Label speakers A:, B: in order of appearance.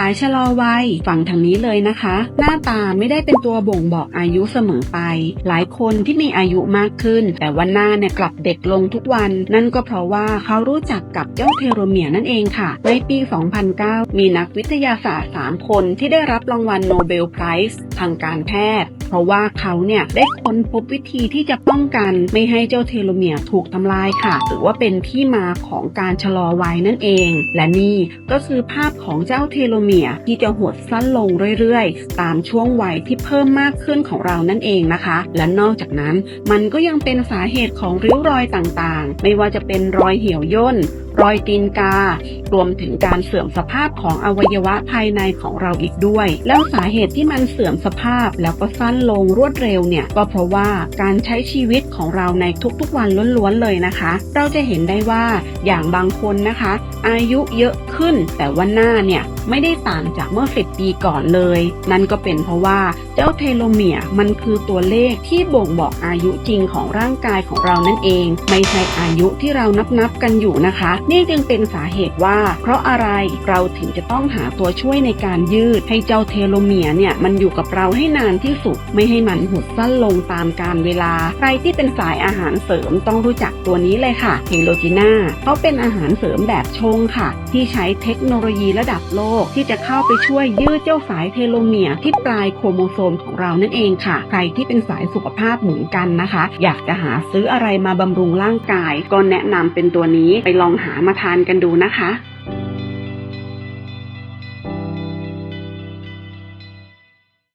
A: สายชะลอวัยฟังทางนี้เลยนะคะ หน้าตาไม่ได้เป็นตัวบ่งบอกอายุเสมอไป หลายคนที่มีอายุมากขึ้น แต่ว่าหน้าเนี่ยกลับเด็กลงทุกวัน นั่นก็เพราะว่าเขารู้จักกับเจ้าเทโลเมียร์นั่นเองค่ะ ในปี 2009 มีนักวิทยาศาสตร์ 3 คนที่ได้รับรางวัลโนเบลไพรส์ทางการแพทย์ เพราะว่าเขาเนี่ยได้ค้นพบวิธีที่จะป้องกันไม่ให้เจ้าเทโลเมียร์ถูกทำลายค่ะ หรือว่าเป็นที่มาของการชะลอวัยนั่นเอง และนี่ก็คือภาพของเจ้าเทโลเมียร์ที่จะหดสั้นลงเรื่อยๆ ตามช่วงวัยที่เพิ่มมากขึ้นของเรานั่นเองนะคะ และนอกจากนั้นมันก็ยังเป็นสาเหตุของริ้วรอยต่างๆ ไม่ว่าจะเป็นรอยเหี่ยวย่นรอยตีนกา รวมถึงการเสื่อมสภาพของอวัยวะภายในของเราอีกด้วย แล้วสาเหตุที่มันเสื่อมสภาพแล้วก็สั้นลงรวดเร็วเนี่ยก็เพราะว่าการใช้ชีวิตของเราในทุกๆวันล้วนๆเลยนะคะ เราจะเห็นได้ว่าอย่างบางคนนะคะ อายุเยอะขึ้นแต่ว่าหน้าเนี่ย ไม่ได้ต่างจากเมื่อ 10 ปีก่อนเลย นั่นก็เป็นเพราะว่า เจ้าเทโลเมียร์มันคือตัวเลขที่บ่งบอกอายุจริงของร่างกายของเรานั่นเอง ไม่ใช่อายุที่เรานับนับๆกันอยู่นะคะ นี่จึงเป็นสาเหตุว่า เพราะอะไรเราถึงจะต้องหาตัวช่วยในการยืด ให้เจ้าเทโลเมียร์เนี่ยมันอยู่กับเราให้นานที่สุด ไม่ให้มันหดสั้นลงตามกาลเวลา ใครที่เป็นสายอาหารเสริมต้องรู้จักตัวนี้เลยค่ะเฮโลจิน่าเขาเป็นอาหารเสริมแบบชงค่ะ ที่ใช้เทคโนโลยีระดับโลกที่จะเข้าไปช่วยยืดเจ้าสายเทโลเมียร์ที่ปลายโครโมโซมของเรานั่นเองค่ะ ใครที่เป็นสายสุขภาพเหมือนกันนะคะ อยากจะหาซื้ออะไรมาบำรุงร่างกาย ก็แนะนำเป็นตัวนี้ไปลองหามาทานกันดูนะคะ